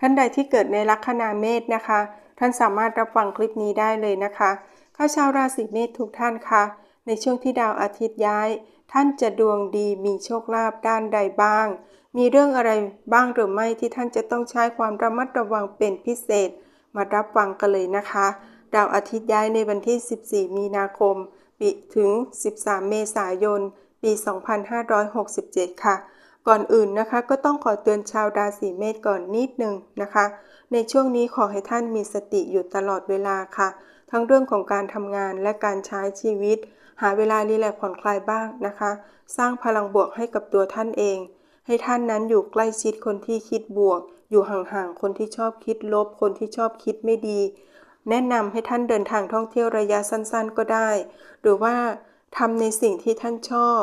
ท่านใดที่เกิดในลัคนาเมษนะคะ ท่านสามารถรับฟังคลิปนี้ได้เลยนะคะข้าชาวราศีเมษทุกท่านคะในช่วงที่ดาวอาทิตย์ย้าย ท่านจะดวงดีมีโชคลาภด้านใดบ้าง มีเรื่องอะไรบ้างหรือไม่ที่ท่านจะต้องใช้ความระมัดระวังเป็นพิเศษ มารับฟังกันเลยนะคะ ดาวอาทิตย์ย้ายในวันที่ 14 มีนาคมปีถึง 13 เมษายน ปี 2567 ค่ะ ก่อนอื่นนะคะ ก็ต้องขอเตือนชาวราศีเมษก่อนนิดหนึ่งนะคะ ในช่วงนี้ขอให้ท่านมีสติอยู่ตลอดเวลาค่ะ ทั้งเรื่องของการทำงานและการใช้ชีวิต หาเวลารีแลกผ่อนคลายบ้างนะคะ สร้างพลังบวกให้กับตัวท่านเอง ให้ท่านนั้นอยู่ใกล้ชิดคนที่คิดบวก อยู่ห่างๆคนที่ชอบคิดลบ คนที่ชอบคิดไม่ดี แนะนำให้ท่านเดินทางท่องเที่ยวระยะสั้นๆ ก็ได้ หรือว่าทำในสิ่งที่ท่านชอบ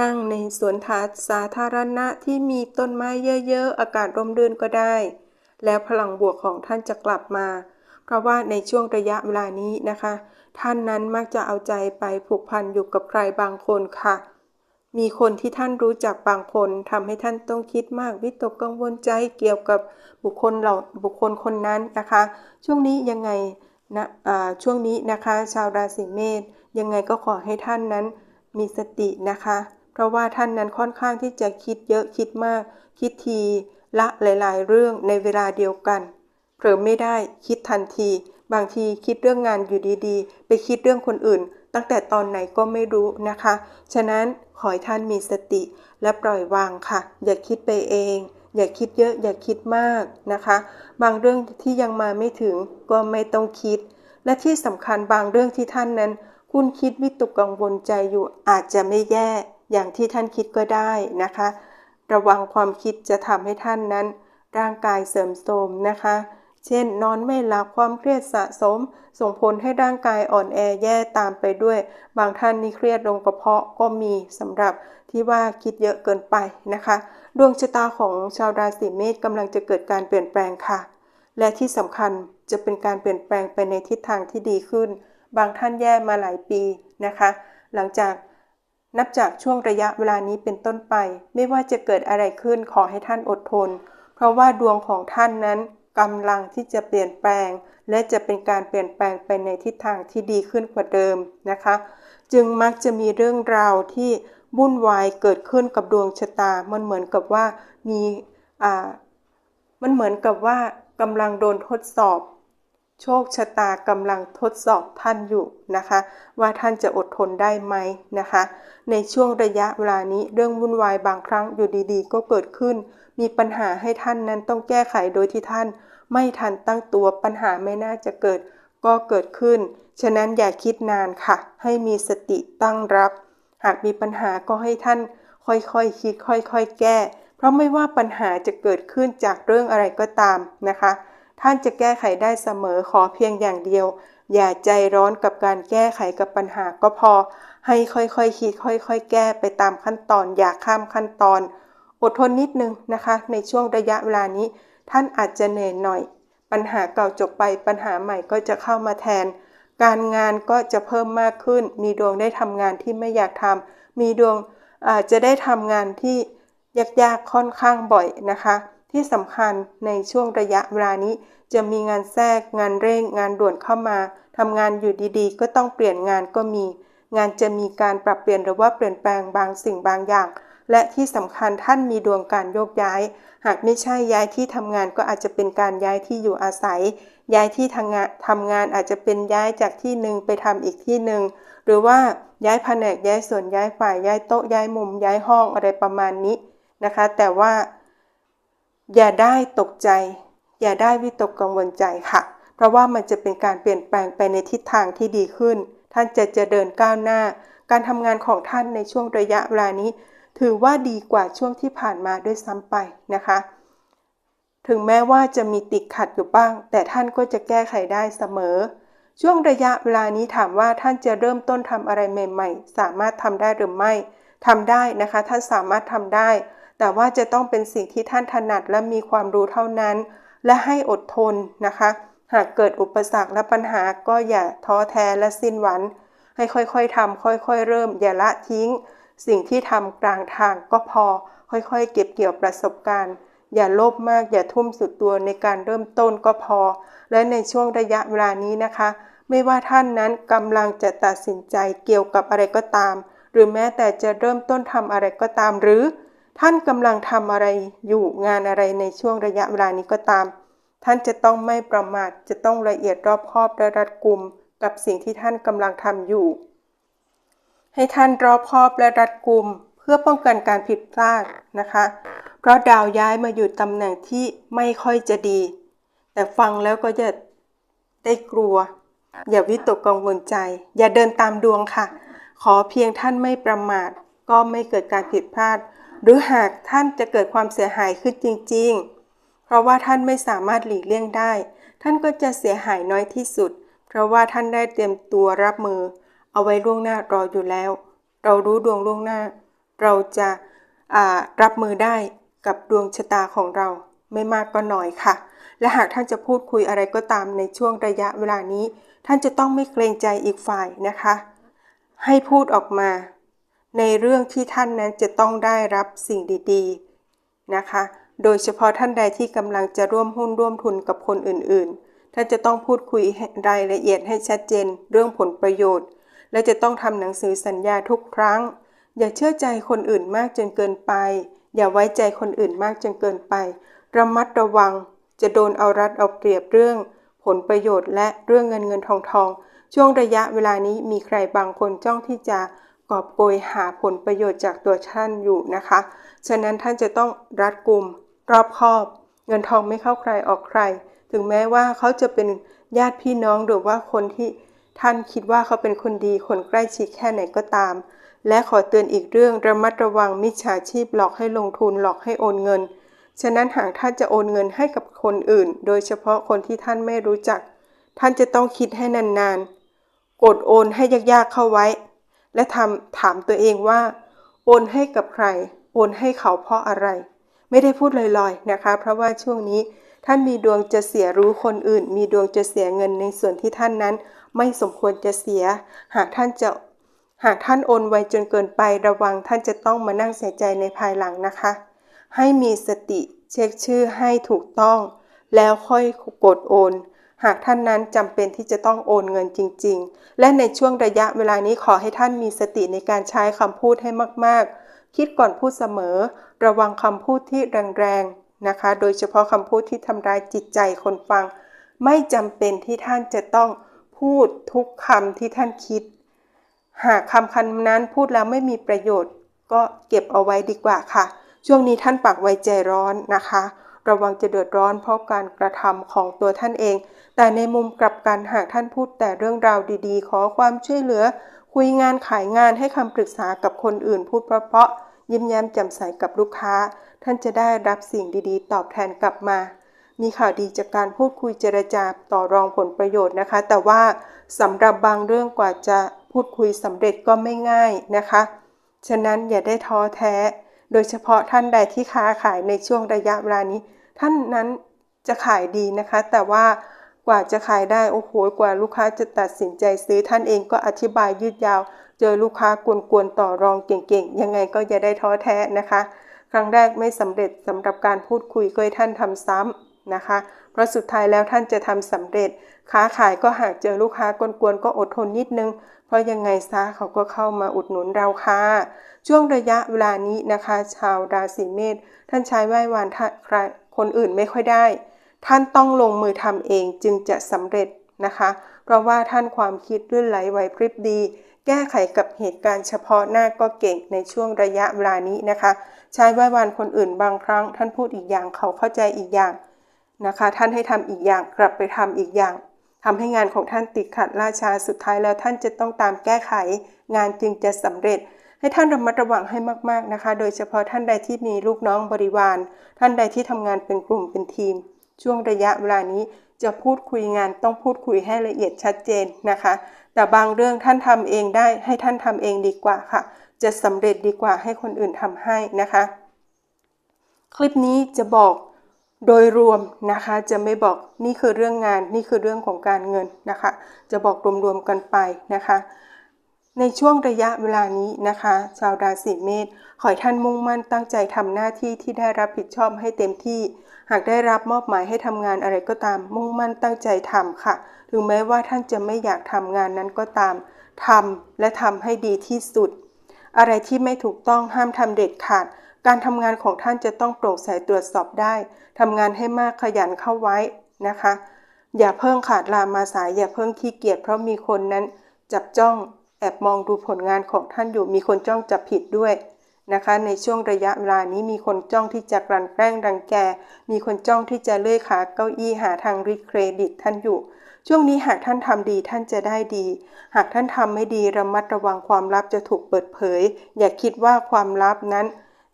นั่งในสวนถาสาธารณะที่มีต้นไม้เยอะๆ อากาศร่มรื่นก็ได้ แล้วพลังบวกของท่านจะกลับมา เพราะว่าในช่วงระยะเวลานี้นะคะ ท่านนั้นมักจะเอาใจไปผูกพันอยู่กับใครบางคนค่ะ มีคนที่ท่านรู้จักบางคนทำให้ท่านต้องคิดมากวิตกกังวลใจเกี่ยวกับบุคคลเหล่าบุคคลคนนั้นนะคะ ช่วงนี้ยังไงนะอ่าช่วงนี้นะคะ ชาวราศีเมษยังไงก็ขอให้ท่านนั้นมีสตินะคะ เพราะว่าท่านนั้นค่อนข้างที่จะคิดเยอะคิดมาก คิดทีละหลาย ๆ เรื่องในเวลาเดียวกันเผลอไม่ได้คิดทันที บางทีคิดเรื่องงานอยู่ดีๆ ไปคิดเรื่องคนอื่น ตั้งแต่ตอนไหนก็ไม่รู้นะคะ ฉะนั้นขอให้ท่านมีสติและปล่อยวางค่ะ อย่าคิดไปเอง อย่าคิดเยอะ อย่าคิดมากนะคะ บางเรื่องที่ยังมาไม่ถึงก็ไม่ต้องคิด และที่สำคัญบางเรื่องที่ท่านนั้น คุณคิดวิตกกังวลใจอยู่อาจจะไม่แย่ อย่างที่ท่านคิดก็ได้นะคะ ระวังความคิดจะทำให้ท่านนั้น ร่างกายเสริมโทรมนะคะ เช่น นอนไม่หลับความเครียดสะสม ส่งผลให้ร่างกายอ่อนแอแย่ตามไปด้วย บางท่านนี่เครียดลงกระเพาะก็มีสำหรับที่ว่าคิดเยอะเกินไปนะคะ ดวงชะตาของชาวราศีเมษกำลังจะเกิดการเปลี่ยนแปลงค่ะ และที่สำคัญจะเป็นการเปลี่ยนแปลงไปในทิศทางที่ดีขึ้น บางท่านแย่มาหลายปีนะคะ หลังจาก นับจากช่วงระยะเวลานี้เป็นต้นไป ไม่ว่าจะเกิดอะไรขึ้นขอให้ท่านอดทน เพราะว่าดวงของท่านนั้นกำลังที่จะเปลี่ยนแปลง และจะเป็นการเปลี่ยนแปลงไปในทิศทางที่ดีขึ้นกว่าเดิมนะคะ จึงมักจะมีเรื่องราวที่วุ่นวายเกิดขึ้นกับดวงชะตา มันเหมือนกับว่ามีอ่ามันเหมือนกับว่ากำลังโดนทดสอบ โชคชะตากำลังทดสอบท่านอยู่นะคะ ว่าท่านจะอดทนได้ไหมนะคะ ในช่วงระยะเวลานี้เรื่องวุ่นวายบางครั้งอยู่ดีๆ ก็เกิดขึ้น มีปัญหาให้ท่านนั้นต้องแก้ไขโดยที่ท่าน ไม่ทันตั้งตัวปัญหาไม่น่าจะเกิด ก็เกิดขึ้น ฉะนั้นอย่าคิดนานค่ะ ให้มีสติตั้งรับ หากมีปัญหาก็ให้ท่านค่อยๆคคิดค่อยๆแก้ เพราะไม่ว่าปัญหาจะเกิดขึ้นจากเรื่องอะไรก็ตามนะคะ ท่านจะแก้ไขได้เสมอขอเพียงอย่างเดียว อย่าใจร้อนกับการแก้ไขกับปัญหาก็พอ ให้ค่อยๆคคิดค่อย ๆ แก้ไปตามขั้นตอน อย่าข้ามขั้นตอน อดทนนิดนึงนะคะ ในช่วงระยะเวลานี้ ท่านอาจจะเหนื่อยหน่อย ปัญหาเก่าจบไปปัญหาใหม่ก็จะเข้ามาแทน การงานก็จะเพิ่มมากขึ้น มีดวงได้ทำงานที่ไม่อยากทำมีดวงอาจจะได้ทำงานที่ยากๆค่อนข้างบ่อยนะคะ ที่สำคัญในช่วงระยะเวลานี้ จะมีงานแทรกงานเร่ง งานด่วนเข้ามาทำงานอยู่ดีๆ ก็ต้องเปลี่ยนงานก็มี งานจะมีการปรับเปลี่ยนหรือว่าเปลี่ยนแปลงบางสิ่งบางอย่าง และที่สำคัญท่านมีดวงการโยกย้าย หากไม่ใช่ย้ายที่ทำงานก็อาจจะเป็นการย้ายที่อยู่อาศัย ย้ายที่ทำงานทำงานอาจจะเป็นย้ายจากที่หนึ่งไปทำอีกที่หนึ่งหรือว่าย้ายแผนกย้ายส่วนย้ายฝ่ายย้ายโต๊ะย้ายมุมย้ายห้องอะไรประมาณนี้นะคะ แต่ว่า อย่าได้ตกใจ อย่าได้วิตกกังวลใจค่ะ เพราะว่ามันจะเป็นการเปลี่ยนแปลงไปในทิศทางที่ดีขึ้น ท่านจะจะเดินก้าวหน้า การทำงานของท่านในช่วงระยะเวลานี้ ถือว่าดีกว่าช่วงที่ผ่านมาด้วยซ้ำไปนะคะ ถึงแม้ว่าจะมีติดขัดอยู่บ้าง แต่ท่านก็จะแก้ไขได้เสมอ ช่วงระยะเวลานี้ถามว่าท่านจะเริ่มต้นทำอะไรใหม่ ๆ สามารถทำได้หรือไม่ทำได้นะคะ ท่านสามารถทำได้ แต่ว่าจะต้องเป็นสิ่งที่ท่านถนัดและมีความรู้เท่านั้น และให้อดทนนะคะ หากเกิดอุปสรรคและปัญหาก็อย่าท้อแท้และสิ้นหวังให้ค่อยๆทำค่อยๆ เริ่ม อย่าละทิ้ง สิ่งที่ทำกลางทางก็พอ ค่อยๆ เก็บเกี่ยวประสบการณ์ อย่าโลภมาก อย่าทุ่มสุดตัวในการเริ่มต้นก็พอ และในช่วงระยะเวลานี้นะคะ ไม่ว่าท่านนั้นกำลังจะตัดสินใจเกี่ยวกับอะไรก็ตาม หรือแม้แต่จะเริ่มต้นทำอะไรก็ตามหรือ ท่านกำลังทำอะไรอยู่งานอะไรในช่วงระยะเวลานี้ก็ตาม ท่านจะต้องไม่ประมาทจะต้องละเอียดรอบคอบและรัดกุมกับสิ่งที่ท่านกำลังทำอยู่ ให้ท่านรอบคอบและรัดกุมเพื่อป้องกันการผิดพลาดนะคะ เพราะดาวย้ายมาอยู่ตำแหน่งที่ไม่ค่อยจะดี แต่ฟังแล้วก็จะได้กลัว อย่าวิตกกังวลใจ อย่าเดินตามดวงค่ะ ขอเพียงท่านไม่ประมาทก็ไม่เกิดการผิดพลาด หรือหากท่านจะเกิดความเสียหายขึ้นจริง ๆ เพราะว่าท่านไม่สามารถหลีกเลี่ยงได้ ท่านก็จะเสียหายน้อยที่สุด เพราะว่าท่านได้เตรียมตัวรับมือ เอาไว้ล่วงหน้ารออยู่แล้ว เรารู้ดวงล่วงหน้า เราจะรับมือได้กับดวงชะตาของเราไม่มากก็น้อยค่ะ และหากท่านจะพูดคุยอะไรก็ตามในช่วงระยะเวลานี้ ท่านจะต้องไม่เกรงใจอีกฝ่ายนะคะ ให้พูดออกมา ในเรื่องที่ท่านนั้นจะต้องได้รับสิ่งดีๆนะคะ โดยเฉพาะท่านใดที่กำลังจะร่วมหุ้นร่วมทุนกับคนอื่นๆ ท่านจะต้องพูดคุยรายละเอียดให้ชัดเจน เรื่องผลประโยชน์ และจะต้องทำหนังสือสัญญาทุกครั้ง อย่าเชื่อใจคนอื่นมากจนเกินไป อย่าไว้ใจคนอื่นมากจนเกินไป ระมัดระวัง จะโดนเอารัดเอาเปรียบเรื่อง ผลประโยชน์และเรื่องเงินเงินทองทองช่วงระยะเวลานี้มีใครบางคนจ้องที่จะ กอบโกยหาผลประโยชน์จากตัวท่านอยู่นะคะ ฉะนั้นท่านจะต้องรัดกุมรอบคอบ เงินทองไม่เข้าใครออกใคร ถึงแม้ว่าเขาจะเป็นญาติพี่น้องหรือว่าคนที่ท่านคิดว่าเขาเป็นคนดีคนใกล้ชิดแค่ไหนก็ตาม และขอเตือนอีกเรื่องระมัดระวังมิจฉาชีพหลอกให้ลงทุนหลอกให้โอนเงิน ฉะนั้นหากท่านจะโอนเงินให้กับคนอื่น โดยเฉพาะคนที่ท่านไม่รู้จัก ท่านจะต้องคิดให้นานๆ กดโอนให้ยากๆเข้าไว้ และทำถามตัวเองว่า โอนให้กับใคร โอนให้เขาเพราะอะไร ไม่ได้พูดลอยๆนะคะ เพราะว่าช่วงนี้ท่านมีดวงจะเสียรู้คนอื่น มีดวงจะเสียเงินในส่วนที่ท่านนั้น ไม่สมควรจะเสีย หากท่านจะหากท่านโอนไวจนเกินไประวังท่านจะต้องมานั่งเสียใจในภายหลังนะคะ ให้มีสติเช็คชื่อให้ถูกต้อง แล้วค่อยกดโอน หากท่านนั้นจำเป็นที่จะต้องโอนเงินจริง ๆ และในช่วงระยะเวลานี้ขอให้ท่านมีสติในการใช้คำพูดให้มากๆ คิดก่อนพูดเสมอ ระวังคำพูดที่แรงๆนะคะ โดยเฉพาะคำพูดที่ทำร้ายจิตใจคนฟัง ไม่จำเป็นที่ท่านจะต้องพูดทุกคำที่ท่านคิด หากคำคำนั้นพูดแล้วไม่มีประโยชน์ ก็เก็บเอาไว้ดีกว่าค่ะ ช่วงนี้ท่านปากไวใจร้อนนะคะ ระวังจะเดือดร้อนเพราะการกระทำของตัวท่านเอง แต่ในมุมกลับกันหากท่านพูดแต่เรื่องราวดีๆ ขอความช่วยเหลือ คุยงานขายงานให้คำปรึกษากับคนอื่นพูดเพราะๆยิ้มแย้มแจ่มใสกับลูกค้า ท่านจะได้รับสิ่งดีๆ ตอบแทนกลับมา มีข่าวดีจากการพูดคุยเจรจาต่อรองผลประโยชน์นะคะ แต่ว่าสำหรับบางเรื่องกว่าจะพูดคุยสำเร็จก็ไม่ง่ายนะคะ ฉะนั้นอย่าได้ท้อแท้ โดยเฉพาะท่านใดที่ค้าขายในช่วงระยะเวลานี้ ท่านนั้นจะขายดีนะคะ แต่ว่ากว่าจะขายได้โอ้โหกว่าลูกค้าจะตัดสินใจซื้อท่านเองก็อธิบายยืดยาว เจอลูกค้ากวนๆต่อรองเก่งๆ ยังไงก็อย่าได้ท้อแท้นะคะ ครั้งแรกไม่สำเร็จสำหรับการพูดคุยก็ให้ท่านทำซ้ำ นะคะ เพราะสุดท้ายแล้วท่านจะทำสำเร็จ ค้าขายก็หากเจอลูกค้ากวนๆก็อดทนนิดนึง เพราะยังไงซะเขาก็เข้ามาอุดหนุนเราค่ะ ช่วงระยะเวลานี้นะคะ ชาวราศีเมษท่านใช้ไหว้วานครคนอื่นไม่ค่อยได้ ท่านต้องลงมือทำเองจึงจะสำเร็จนะคะ เพราะว่าท่านความคิดลื่นไหลไหวพริบดี แก้ไขกับเหตุการณ์เฉพาะหน้าก็เก่งในช่วงระยะเวลานี้นะคะ ใช้ไหว้วานคนอื่นบางครั้ง ท่านพูดอีกอย่างเขาเข้าใจอีกอย่าง นะคะ ท่านให้ทำอีกอย่างกลับไปทำอีกอย่างทำให้งานของท่านติดขัดล่าช้าสุดท้ายแล้วท่านจะต้องตามแก้ไข งานจึงจะสำเร็จ ให้ท่านระมัดระวังให้มาก ๆนะคะ โดยเฉพาะท่านใดที่มีลูกน้องบริวาร ท่านใดที่ทำงานเป็นกลุ่มเป็นทีม ช่วงระยะเวลานี้จะพูดคุยงานต้องพูดคุยให้ละเอียดชัดเจนนะคะ แต่บางเรื่องท่านทำเองได้ให้ท่านทำเองดีกว่าค่ะ จะสำเร็จดีกว่าให้คนอื่นทำให้นะคะ คลิปนี้จะบอก โดยรวมนะคะจะไม่บอกนี่คือเรื่องงานนี่คือเรื่องของการเงินนะคะ จะบอกรวมๆกันไปนะคะ ในช่วงระยะเวลานี้นะคะ ชาวราศีเมษขอให้ท่านมุ่งมั่นตั้งใจทำหน้าที่ที่ได้รับผิดชอบให้เต็มที่ หากได้รับมอบหมายให้ทำงานอะไรก็ตาม มุ่งมั่นตั้งใจทำค่ะ ถึงแม้ว่าท่านจะไม่อยากทำงานนั้นก็ตามทำและทำให้ดีที่สุด อะไรที่ไม่ถูกต้องห้ามทำเด็ดขาด การทำงานของท่านจะต้องโปร่งใสตรวจสอบได้ทำงานให้มากขยันเข้าไว้นะคะ อย่าเพิ่งขาดลามาสาย อย่าเพิ่งขี้เกียจเพราะมีคนนั้นจับจ้องแอบมองดูผลงานของท่านอยู่มีคนจ้องจับผิดด้วยนะคะ ในช่วงระยะเวลานี้มีคนจ้องที่จะกลั่นแกล้งรังแก มีคนจ้องที่จะเลื่อยขาเก้าอี้หาทางริเครดิตท่านอยู่ ช่วงนี้หากท่านทำดีท่านจะได้ดี หากท่านทำไม่ดีระมัดระวังความลับจะถูกเปิดเผย อย่าคิดว่าความลับนั้น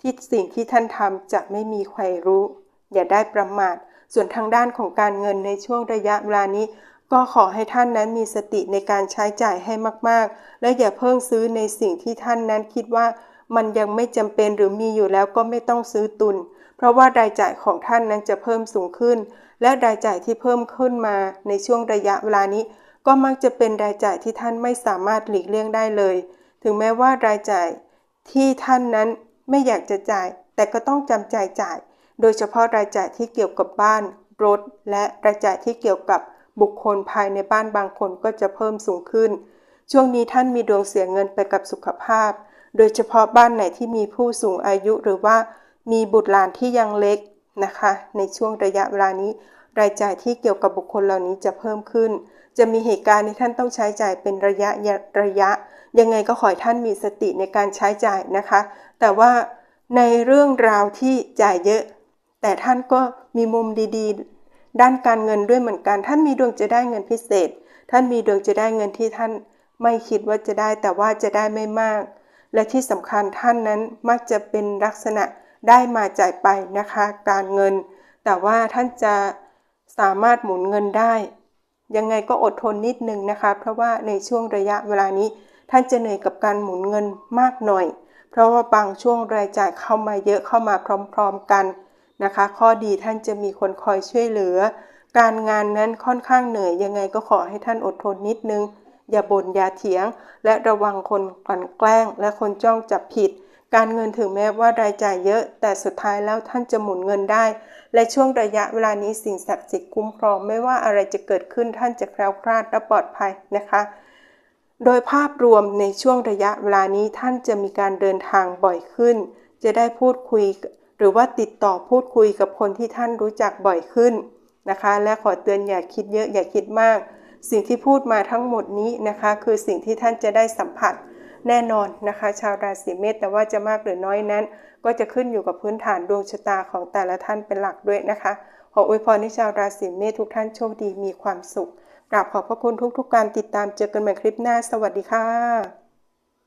ที่สิ่งที่ท่านทำจะไม่มีใครรู้ อย่าได้ประมาท ส่วนทางด้านของการเงินในช่วงระยะเวลานี้ ก็ขอให้ท่านนั้นมีสติในการใช้จ่ายให้มาก ๆ และอย่าเพิ่งซื้อในสิ่งที่ท่านนั้นคิดว่ามันยังไม่จำเป็นหรือมีอยู่แล้วก็ไม่ต้องซื้อตุน เพราะว่ารายจ่ายของท่านนั้นจะเพิ่มสูงขึ้น และรายจ่ายที่เพิ่มขึ้นมาในช่วงระยะเวลานี้ ก็มักจะเป็นรายจ่ายที่ท่านไม่สามารถหลีกเลี่ยงได้เลย ถึงแม้ว่ารายจ่ายที่ท่านนั้น ไม่อยากจะจ่าย แต่ก็ต้องจำใจจ่าย โดยเฉพาะรายจ่ายที่เกี่ยวกับบ้าน รถ และรายจ่ายที่เกี่ยวกับบุคคลภายในบ้านบางคนก็จะเพิ่มสูงขึ้น ช่วงนี้ท่านมีดวงเสียเงินไปกับสุขภาพ โดยเฉพาะบ้านไหนที่มีผู้สูงอายุหรือว่ามีบุตรหลานที่ยังเล็กนะคะ ในช่วงระยะเวลานี้ รายจ่ายที่เกี่ยวกับบุคคลเหล่านี้จะเพิ่มขึ้น จะมีเหตุการณ์ที่ท่านต้องใช้จ่ายเป็นระยะระยะ ยังไงก็ขอให้ท่านมีสติในการใช้จ่ายนะคะ แต่ว่าในเรื่องราวที่จ่ายเยอะ แต่ท่านก็มีมุมดีๆ ด้านการเงินด้วยเหมือนกัน ท่านมีดวงจะได้เงินพิเศษ ท่านมีดวงจะได้เงินที่ท่านไม่คิดว่าจะได้แต่ว่าจะได้ไม่มาก และที่สำคัญท่านนั้นมักจะเป็นลักษณะได้มาจ่ายไปนะคะ การเงิน แต่ว่าท่านจะ สามารถหมุนเงินได้ ยังไงก็อดทนนิดนึงนะคะ เพราะว่าในช่วงระยะเวลานี้ ท่านจะเหนื่อยกับการหมุนเงินมากหน่อย เพราะว่าบางช่วงรายจ่ายเข้ามาเยอะเข้ามาพร้อม ๆกันนะคะ ข้อดีท่านจะมีคนคอยช่วยเหลือ การงานนั้นค่อนข้างเหนื่อย ยังไงก็ขอให้ท่านอดทนนิดนึง อย่าบ่นอย่าเถียง และระวังคนกลั่นแกล้ง และคนจ้องจับผิด การเงินถึงแม้ว่ารายจ่ายเยอะ แต่สุดท้ายแล้วท่านจะหมุนเงินได้ และช่วงระยะเวลานี้สิ่งศักดิ์สิทธิ์คุ้มครองไม่ว่าอะไรจะเกิดขึ้นท่านจะแคล้วคลาดและปลอดภัยนะคะ โดยภาพรวมในช่วงระยะเวลานี้ท่านจะมีการเดินทางบ่อยขึ้น จะได้พูดคุย หรือว่าติดต่อพูดคุยกับคนที่ท่านรู้จักบ่อยขึ้นนะคะ และขอเตือนอย่าคิดเยอะอย่าคิดมาก สิ่งที่พูดมาทั้งหมดนี้นะคะ คือสิ่งที่ท่านจะได้สัมผัส แน่นอนนะคะ ชาวราศีเมษแต่ว่าจะมากหรือน้อยนั้น ก็จะขึ้นอยู่กับพื้นฐานดวงชะตาของแต่ละท่านเป็นหลักด้วยนะคะ ขออวยพรให้ชาวราศีเมษทุกท่านโชคดีมีความสุขกราบขอบพระคุณทุกๆการติดตามเจอกันใหม่คลิปหน้า สวัสดีค่ะ